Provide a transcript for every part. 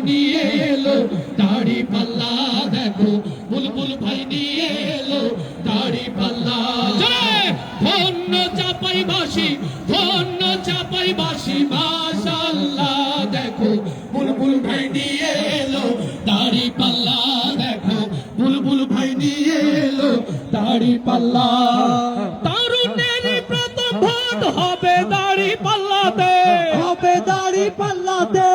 নিয়ে এলো, দাড়ি পাল্লা দেখো, বুলবুল ভাই নিয়ে এলো, দাড়ি পাল্লা! ধন্য চাপাই বাসি ধন্য চাপাই বাসি মাশাল্লাহ দেখো, বুলবুল ভাই নিয়ে এলো, দাড়ি পাল্লা দেখো, বুলবুল ভাই নিয়ে এলো, দাড়ি পাল্লা। তারুণ্যের প্রথম হবে দাড়ি পাল্লাতে। হবে দাড়ি পাল্লাতে।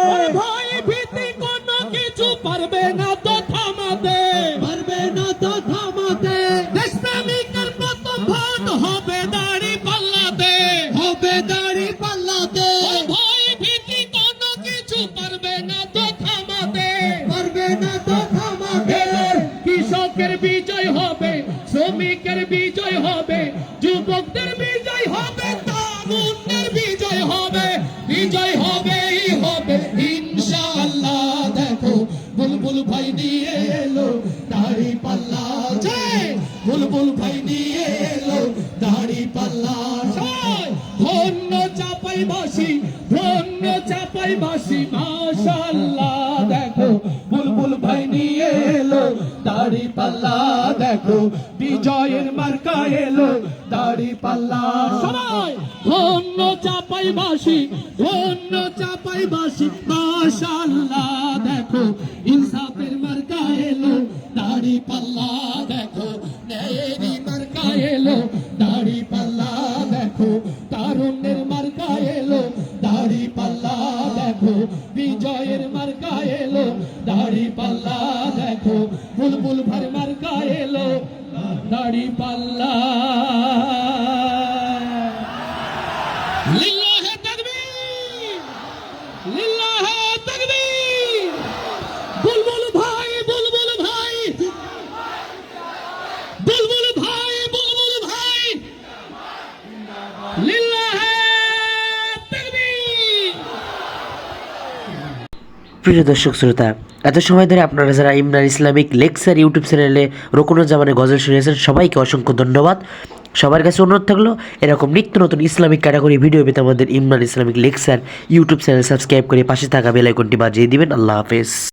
পারবে না তো থামাতে। পারবে না তো থামাতে। ইসলামিকের প্রথম ভোট হবে দাড়ি পাল্লাতে। হবে দাড়ি পাল্লাতে। ভাই ভীতি কোনো কিছু পারবে না তো থামাতে। পারবে না তো থামাতে। কৃষকের বিজয় হবে শ্রমিকের বিজয় হবে যুবকদের বিজয় হবে তারুণ্যের বিজয় হবে বিজয় বুলবুল ভাই নিয়ে এলো দাড়ি পাল্লা। জয়! বুলবুল ভাই নিয়ে এলো দাড়ি পাল্লা। জয়! ধন্য চাপাই বাসি ধন্য চাপাই বাসি মাশাআল্লাহ দেখো। বুলবুল ভাই নিয়ে এলো দাড়ি পাল্লা দেখো। বিজয়ের মার্কা এলো দাড়ি পাল্লা। সবাই! ধন্য চাপাই বাসি ধন্য চাপাই বাসি মাশাআল্লাহ দেখো। দাড়ি পাল্লা দেখো ন্যায়েরই মার্কা এলো। দাড়ি পাল্লা দেখো, তারুণ্যের মার্কা এলো। দাড়ি পাল্লা দেখো, বিজয়ের মার্কা এলো। দাড়ি পাল্লা দেখো, বুলবুল ভার মার্কা এলো। দাড়ি পাল্লা। প্রিয় দর্শক শ্রোতা, এত সময় ধরে আপনারা যারা ইমরান ইসলামিক লেকচার ইউটিউব চ্যানেলে রকুনুজ্জামানের গজল শুনেছেন সবাইকে অসংখ্য ধন্যবাদ। সবার কাছে অনুরোধ থাকল, এরকম নিত্য নতুন ইসলামিক ক্যাটাগরি ভিডিও পেতে আমাদের Imran Islamic lecture YouTube channel subscribe করে পাশে থাকা বেল আইকনটি বাজিয়ে দিবেন। আল্লাহ হাফেজ।